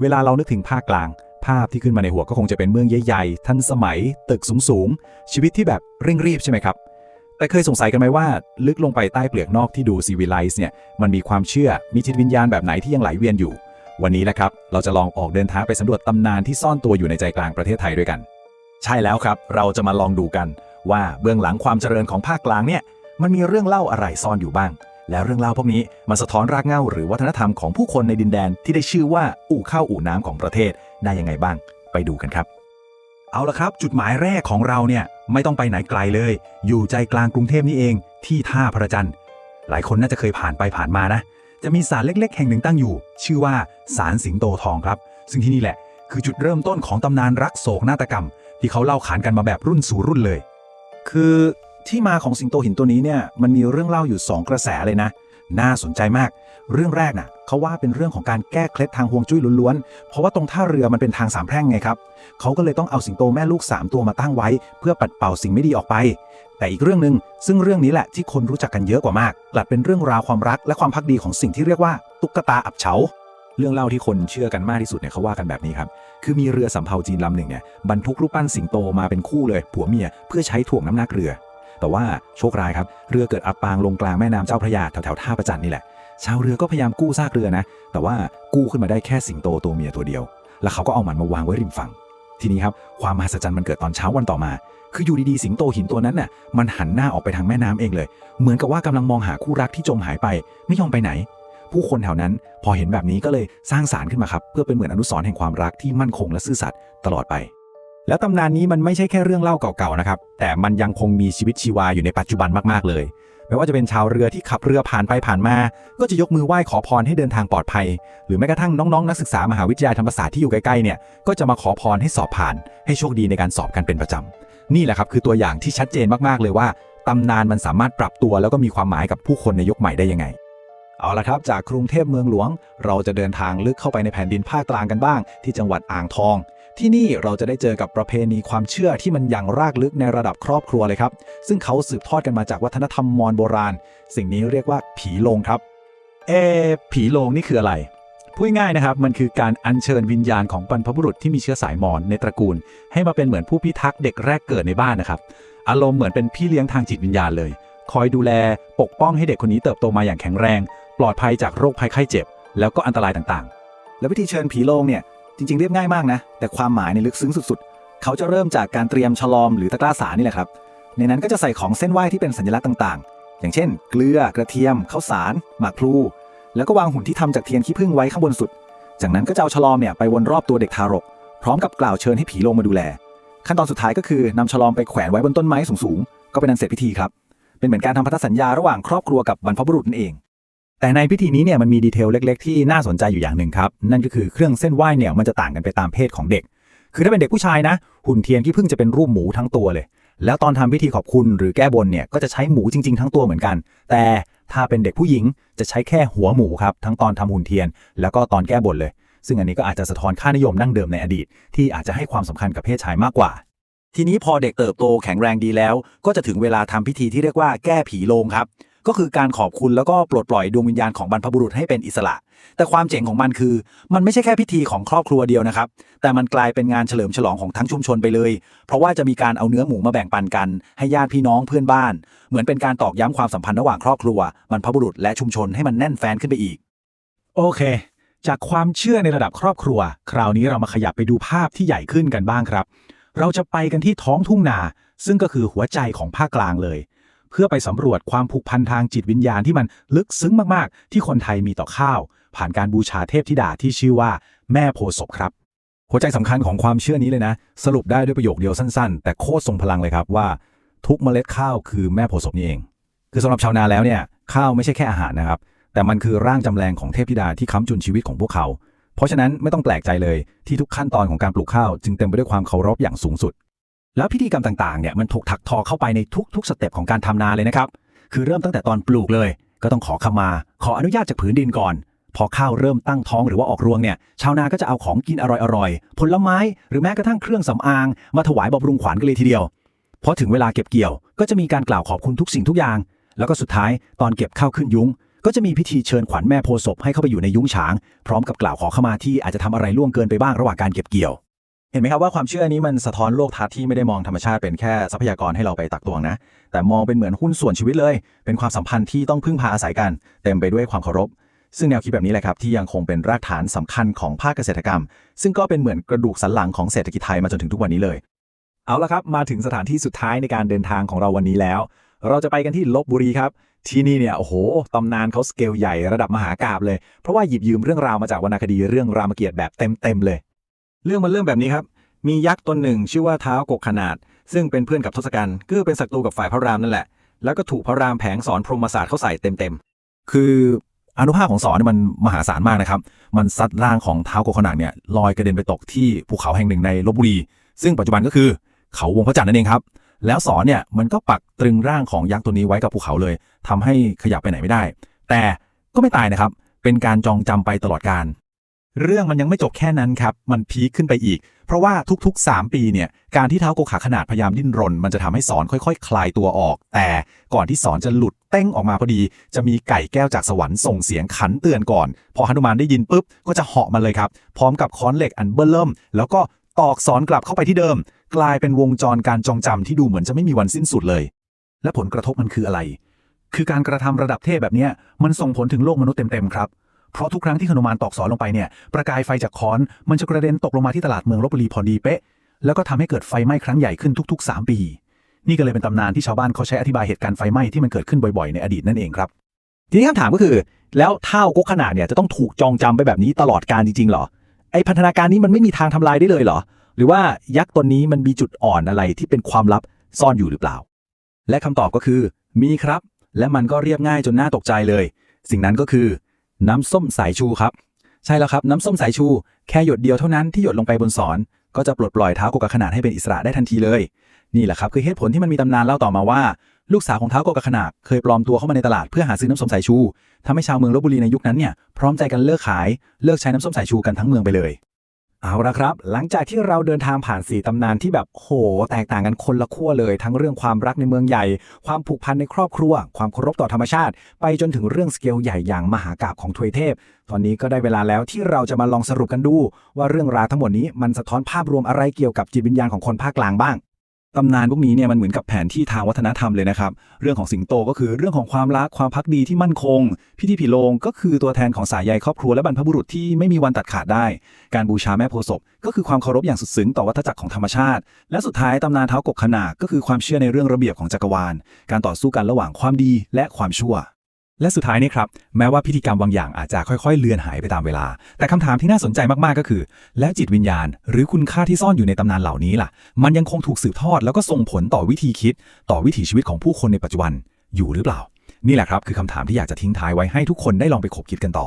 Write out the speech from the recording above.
เวลาเรานึกถึงภาคกลาง ภาพที่ขึ้นมาในหัวก็คงจะเป็นเมืองใหญ่ๆ ทันสมัย ตึกสูงๆ ชีวิตที่แบบเร่งรีบใช่ไหมครับ แต่เคยสงสัยกันไหมว่า ลึกลงไปใต้เปลือกนอกที่ดูซีวิไลซ์เนี่ย มันมีความเชื่อ มีจิตวิญญาณแบบไหนที่ยังไหลเวียนอยู่ วันนี้แหละครับ เราจะลองออกเดินทางไปสำรวจตำนานที่ซ่อนตัวอยู่ในใจกลางประเทศไทยด้วยกัน ใช่แล้วครับ เราจะมาลองดูกัน ว่าเบื้องหลังความเจริญของภาคกลางเนี่ย มันมีเรื่องเล่าอะไรซ่อนอยู่บ้าง แล้วเรื่องเล่าพวกนี้มันสะท้อนรากเหง้าหรือวัฒนธรรมของผู้คนในดินแดนที่ได้ชื่อว่าอู่ข้าวอู่น้ำของประเทศได้ยังไงบ้าง ไปดูกันครับ เอาละครับ จุดหมายแรกของเราเนี่ยไม่ต้องไปไหนไกลเลย อยู่ใจกลางกรุงเทพนี่เองที่ท่าพระจันทร์หลายคนน่าจะเคยผ่านไปผ่านมานะ จะมีศาลเล็ก ๆ แห่งหนึ่งตั้งอยู่ ชื่อว่าศาลสิงโตทองครับ ซึ่งที่นี่แหละ คือจุดเริ่มต้นของตำนานรักโศกนาฏกรรม ที่เขาเล่าขานกันมาแบบรุ่นสู่รุ่นเลย คือ ที่มาของสิงโตหินตัวนี้เนี่ยมันมีเรื่องเล่าอยู่ 2 กระแสเลยนะ น่าสนใจมาก เรื่องแรกน่ะเขาว่าเป็นเรื่องของการแก้เคล็ดทางฮวงจุ้ยล้วนๆ เพราะว่าตรงท่าเรือมันเป็นทางสามแพร่งไงครับเขาก็เลยต้องเอาสิงโตแม่ลูก 3 ตัวมาตั้งไว้ เพื่อปัดเป่าสิ่งไม่ดีออกไป แต่อีกเรื่องหนึ่งซึ่งเรื่องนี้แหละที่คนรู้จักกันเยอะกว่ามากกลับเป็นเรื่องราวความรักและความพักดีของสิ่งที่เรียกว่าตุ๊กตาอับเฉาเรื่องเล่าที่คนเชื่อกันมากที่สุดเนี่ยเขาว่ากันแบบนี้ครับ คือมีเรือสำเภาจีนลำหนึ่งเนี่ยบรรทุกรูปปั้นสิงโตมาเป็นคู่เลย ผัวเมียเพื่อใช้ถ่วงน้ำหนักเรือ แต่ว่าโชคร้ายครับ เรือเกิดอับปางลงกลางแม่น้ำเจ้าพระยาแถวๆท่าประจันนี่แหละ ชาวเรือก็พยายามกู้ซากเรือนะ แต่ว่ากู้ขึ้นมาได้แค่สิงโตตัวเมียตัวเดียว แล้วเขาก็เอามันมาวางไว้ริมฝั่ง ทีนี้ครับความมหัศจรรย์มันเกิดตอนเช้าวันต่อมา คืออยู่ดีๆสิงโตหินตัวนั้นน่ะ มันหันหน้าออกไปทางแม่น้ำเองเลย เหมือนกับว่ากำลังมองหาคู่รักที่จมหายไป ไม่ยอมไปไหน ผู้คนแถวนั้นพอเห็นแบบนี้ก็เลยสร้างสารขึ้นมาครับ เพื่อเป็นเหมือนอนุสรณ์แห่งความรักที่มั่นคงและซื่อสัตย์ตลอดไป แล้วตำนานนี้มันไม่ใช่แค่เรื่องเล่าเก่าๆนะครับ แต่มันยังคงมีชีวิตชีวาอยู่ในปัจจุบันมากๆเลยไม่ว่าจะเป็นชาวเรือที่ขับเรือผ่านไปผ่านมา ก็จะยกมือไหว้ขอพรให้เดินทางปลอดภัย หรือแม้กระทั่งน้องๆ นักศึกษามหาวิทยาลัยธรรมศาสตร์ที่อยู่ใกล้ๆเนี่ย ก็จะมาขอพรให้สอบผ่าน ให้โชคดีในการสอบกันเป็นประจำ นี่แหละครับคือตัวอย่างที่ชัดเจนมากๆเลยว่า ตำนานมันสามารถปรับตัวแล้วก็มีความหมายกับผู้คนในยุคใหม่ได้ยังไง เอาละครับ จากกรุงเทพเมืองหลวง เราจะเดินทางลึกเข้าไปในแผ่นดินภาคกลางกันบ้าง ที่จังหวัดอ่างทอง ที่นี่เราจะได้เจอกับประเพณีความเชื่อที่มันอย่างรากลึกในระดับครอบครัวเลยครับ ซึ่งเขาสืบทอดกันมาจากวัฒนธรรมมอญโบราณ สิ่งนี้เรียกว่าผีโลงครับ เอะผีโลงนี่คืออะไรพูดง่ายนะครับ มันคือการอัญเชิญวิญญาณของบรรพบุรุษที่มีเชื้อสายมอญในตระกูล ให้มาเป็นเหมือนผู้พิทักษ์เด็กแรกเกิดในบ้านนะครับ อารมณ์เหมือนเป็นพี่เลี้ยงทางจิตวิญญาณเลย คอยดูแลปกป้องให้เด็กคนนี้เติบโตมาอย่างแข็งแรง ปลอดภัยจากโรคภัยไข้เจ็บ แล้วก็อันตรายต่างๆ แล้ววิธีเชิญผีโลงเนี่ย จริง ๆ เรียบง่ายมากนะ แต่ความหมายในลึกซึ้งสุดๆ เขาจะเริ่มจากการเตรียมฉลอมหรือตะกร้าสารนี่แหละครับ ในนั้นก็จะใส่ของเส้นไหว้ที่เป็นสัญลักษณ์ต่างๆ อย่างเช่น เกลือกระเทียมข้าวสาร หมากพลู แล้วก็วางหุ่นที่ทำจากเทียนขี้ผึ้งไว้ข้างบนสุด จากนั้นก็จะเอาฉลอมเนี่ยไปวนรอบตัวเด็กทารก พร้อมกับกล่าวเชิญให้ผีลงมาดูแล ขั้นตอนสุดท้ายก็คือนำฉลอมไปแขวนไว้บนต้นไม้สูงๆก็เป็นอันเสร็จพิธีครับเป็นเหมือนการทำพันธสัญญาระหว่างครอบครัวกับบรรพบุรุษนั่นเอง แต่ในพิธีนี้เนี่ยมันมีดีเทลเล็ก ๆ ที่น่าสนใจอยู่อย่างหนึ่งครับนั่นก็คือเครื่องเส้นไหว้เนี่ยมันจะต่างกันไปตามเพศของเด็ก คือถ้าเป็นเด็กผู้ชายนะ หุ่นเทียนที่เพิ่งจะเป็นรูปหมูทั้งตัวเลย แล้วตอนทำพิธีขอบคุณหรือแก้บนเนี่ยก็จะใช้หมูจริง ๆ ทั้งตัวเหมือนกัน แต่ถ้าเป็นเด็กผู้หญิงจะใช้แค่หัวหมูครับทั้งตอนทำหุ่นเทียน แล้วก็ตอนแก้บนเลย ซึ่งอันนี้ก็อาจจะสะท้อนค่านิยมดั้งเดิมในอดีต ที่อาจจะให้ความสำคัญกับเพศชายมากกว่า ทีนี้พอเด็กเติบโตแข็งแรงดีแล้ว ก็จะถึงเวลาทำพิธีที่เรียกว่าแก้ผีโลงครับ ก็คือการขอบคุณแล้วก็ปลดปล่อยดวงวิญญาณของบรรพบุรุษให้เป็นอิสระ แต่ความเจ๋งของมันคือ มันไม่ใช่แค่พิธีของครอบครัวเดียวนะครับ แต่มันกลายเป็นงานเฉลิมฉลองของทั้งชุมชนไปเลย เพราะว่าจะมีการเอาเนื้อหมูมาแบ่งปันกัน ให้ญาติพี่น้องเพื่อนบ้าน เหมือนเป็นการตอกย้ำความสัมพันธ์ระหว่างครอบครัวบรรพบุรุษและชุมชนให้มันแน่นแฟนขึ้นไปอีก โอเค จากความเชื่อในระดับครอบครัว คราวนี้เรามาขยับไปดูภาพที่ใหญ่ขึ้นกันบ้างครับ เราจะไปกันที่ท้องทุ่งนา ซึ่งก็คือหัวใจของภาคกลางเลย เพื่อไปสำรวจความผูกพันทางจิตวิญญาณที่มันลึกซึ้งมากๆ ที่คนไทยมีต่อข้าว ผ่านการบูชาเทพธิดาที่ชื่อว่าแม่โพศพครับ หัวใจสำคัญของความเชื่อนี้เลยนะ สรุปได้ด้วยประโยคเดียวสั้นๆ แต่โคตรทรงพลังเลยครับว่า ทุกเมล็ดข้าวคือแม่โพศพนี่เอง คือสำหรับชาวนาแล้วเนี่ยข้าวไม่ใช่แค่อาหารนะครับแต่มันคือร่างจำแรงของเทพธิดาที่ค้ำจุนชีวิตของพวกเขา เพราะฉะนั้นไม่ต้องแปลกใจเลยที่ทุกขั้นตอนของการปลูกข้าว จึงเต็มไปด้วยความเคารพอย่างสูงสุด แล้วพิธีกรรมต่างๆเนี่ยมันถูกถักทอเข้าไปในทุกๆสเต็ปของการทำนาเลยนะครับ คือเริ่มตั้งแต่ตอนปลูกเลย ก็ต้องขอขมา ขออนุญาตจากผืนดินก่อน พอข้าวเริ่มตั้งท้องหรือว่าออกรวงเนี่ย ชาวนาก็จะเอาของกินอร่อยๆผลไม้หรือแม้กระทั่งเครื่องสำอาง มาถวายบำรุงขวัญกันเลยทีเดียวพอถึงเวลาเก็บเกี่ยวก็จะมีการกล่าวขอบคุณทุกสิ่งทุกอย่าง แล้วก็สุดท้ายตอนเก็บข้าวขึ้นยุ้ง ก็จะมีพิธีเชิญขวัญแม่โพศพให้เข้าไปอยู่ในยุ้งฉาง พร้อมกับกล่าวขอขมาที่อาจจะทำอะไรล่วงเกินไปบ้างระหว่างการเก็บเกี่ยว เห็นไหมครับว่าความเชื่อนี้มันสะท้อนโลกทัศน์ที่ไม่ได้มองธรรมชาติเป็นแค่ทรัพยากรให้เราไปตักตวงนะ แต่มองเป็นเหมือนหุ้นส่วนชีวิตเลย เป็นความสัมพันธ์ที่ต้องพึ่งพาอาศัยกัน เต็มไปด้วยความเคารพ ซึ่งแนวคิดแบบนี้แหละครับที่ยังคงเป็นรากฐานสำคัญของภาคเกษตรกรรม ซึ่งก็เป็นเหมือนกระดูกสันหลังของเศรษฐกิจไทยมาจนถึงทุกวันนี้เลย เอาละครับ มาถึงสถานที่สุดท้ายในการเดินทางของเราวันนี้แล้ว เราจะไปกันที่ลบบุรีครับที่นี่เนี่ยโอ้โหตำนานเขาสเกลใหญ่ระดับมหากราบเลย เพราะว่าหยิบยืมเรื่องราวมาจากวรรณคดีเรื่องรามเกียรติแบบเต็มๆเลย เรื่องมันเรื่องแบบนี้ครับ มียักษ์ตนหนึ่งชื่อว่าเท้ากกขนาด ซึ่งเป็นเพื่อนกับทศกัณฐ์ก็เป็นศัตรูกับฝ่ายพระรามนั่นแหละ แล้วก็ถูกพระรามแผงสอนพรหมศาสตร์เข้าใส่เต็มๆ คืออนุภาพของสอนนี่มันมหาศาลมากนะครับ มันซัดร่างของเท้ากกขนาดเนี่ยลอยกระเด็นไปตกที่ภูเขาแห่งหนึ่งในลบบุรี ซึ่งปัจจุบันก็คือเขาวงพระจันทร์นั่นเองครับ แล้วสอนเนี่ยมันก็ปักตรึงร่างของยักษ์ตัวนี้ไว้กับภูเขาเลยทำให้ขยับไปไหนไม่ได้ แต่ก็ไม่ตายนะครับ เป็นการจองจำไปตลอดการ เรื่องมันยังไม่จบแค่นั้นครับ มันพีคขึ้นไปอีก เพราะว่าทุกๆ 3 ปีเนี่ย การที่เท้าโกขาขนาดพยายามดิ้นรน มันจะทำให้สอนค่อยๆคคลายตัวออก แต่ก่อนที่สอนจะหลุดเต้งออกมาพอดี จะมีไก่แก้วจากสวรรค์ส่งเสียงขันเตือนก่อน พอหนุมานได้ยินปุ๊บ ก็จะเหาะมาเลยครับ พร้อมกับค้อนเหล็กอันเบิ่เริ่ม แล้วก็ตอกสอนกลับเข้าไปที่เดิม กลายเป็นวงจรการจองจำที่ดูเหมือนจะไม่มีวันสิ้นสุดเลย และผลกระทบมันคืออะไร คือการกระทำระดับเทพแบบนี้มันส่งผลถึงโลกมนุษย์เต็มๆครับ เพราะทุกครั้งที่หนุมานตอกสอนลงไปเนี่ยประกายไฟจากค้อนมันจะกระเด็นตกลงมาที่ตลาดเมืองลบบุรีพอดีเป๊ะ แล้วก็ทำให้เกิดไฟไหม้ครั้งใหญ่ขึ้นทุก ๆ 3 ปี นี่ก็เลยเป็นตำนานที่ชาวบ้านเขาใช้อธิบายเหตุการณ์ไฟไหม้ที่มันเกิดขึ้นบ่อยๆในอดีตนั่นเองครับทีนี้คำถามก็คือ แล้วเท่าก๊กขนาดเนี่ยจะต้องถูกจองจำไปแบบนี้ตลอดการจริงๆเหรอไอพันธนาการนี้มันไม่มีทางทำลายได้เลยเหรอ หรือว่ายักษ์ตนนี้มันมีจุดอ่อนอะไรที่เป็นความลับซ่อนอยู่หรือเปล่า และคำตอบก็คือ มีครับ และมันก็เรียบง่ายจนน่าตกใจเลย สิ่งนั้นก็คือ น้ำส้มสายชูครับ ใช่แล้วครับน้ำส้มสายชู แค่หยดเดียวเท่านั้นที่หยดลงไปบนสอน ก็จะปลดปล่อยเท้ากกขนาดให้เป็นอิสระได้ทันทีเลย นี่แหละครับคือเหตุผลที่มันมีตำนานเล่าต่อมาว่า ลูกสาวของเท้ากกขนาดเคยปลอมตัวเข้ามาในตลาดเพื่อหาซื้อน้ำส้มสายชูทำให้ชาวเมืองลบบุรีในยุคนั้นเนี่ยพร้อมใจกันเลิกขายเลิกใช้น้ำส้มสายชูกันทั้งเมืองไปเลย เอาละครับ หลังจากที่เราเดินทางผ่านสี่ตำนานที่แบบโห แตกต่างกันคนละขั้วเลย ทั้งเรื่องความรักในเมืองใหญ่ ความผูกพันในครอบครัว ความเคารพต่อธรรมชาติ ไปจนถึงเรื่องสเกลใหญ่อย่างมหากาบของทวยเทพ ตอนนี้ก็ได้เวลาแล้วที่เราจะมาลองสรุปกันดู ว่าเรื่องราวทั้งหมดนี้มันสะท้อนภาพรวมอะไรเกี่ยวกับจิตวิญญาณของคนภาคกลางบ้าง ตำนานพวกนี้เนี่ยมันเหมือนกับแผนที่ทางวัฒนธรรมเลยนะครับ เรื่องของสิงโตก็คือเรื่องของความรักความพักดีที่มั่นคง พิธีผีโลงก็คือตัวแทนของสายใยครอบครัวและบรรพบุรุษที่ไม่มีวันตัดขาดได้ การบูชาแม่โพศพก็คือความเคารพอย่างสุดซึ้งต่อวัฏจักรของธรรมชาติ และสุดท้ายตำนานเท้ากกขนาดก็คือความเชื่อในเรื่องระเบียบของจักรวาล การต่อสู้กันระหว่างความดีและความชั่ว และสุดท้ายนี่ครับ แม้ว่าพิธีกรรมบางอย่างอาจจะค่อยๆ เลือนหายไปตามเวลา แต่คำถามที่น่าสนใจมากๆก็คือ แล้วจิตวิญญาณ หรือคุณค่าที่ซ่อนอยู่ในตำนานเหล่านี้ล่ะ มันยังคงถูกสืบทอดแล้วก็ส่งผลต่อวิธีคิด ต่อวิถีชีวิตของผู้คนในปัจจุบันอยู่หรือเปล่า นี่แหละครับคือคำถามที่อยากจะทิ้งท้ายไว้ให้ทุกคนได้ลองไปคบคิดกันต่อ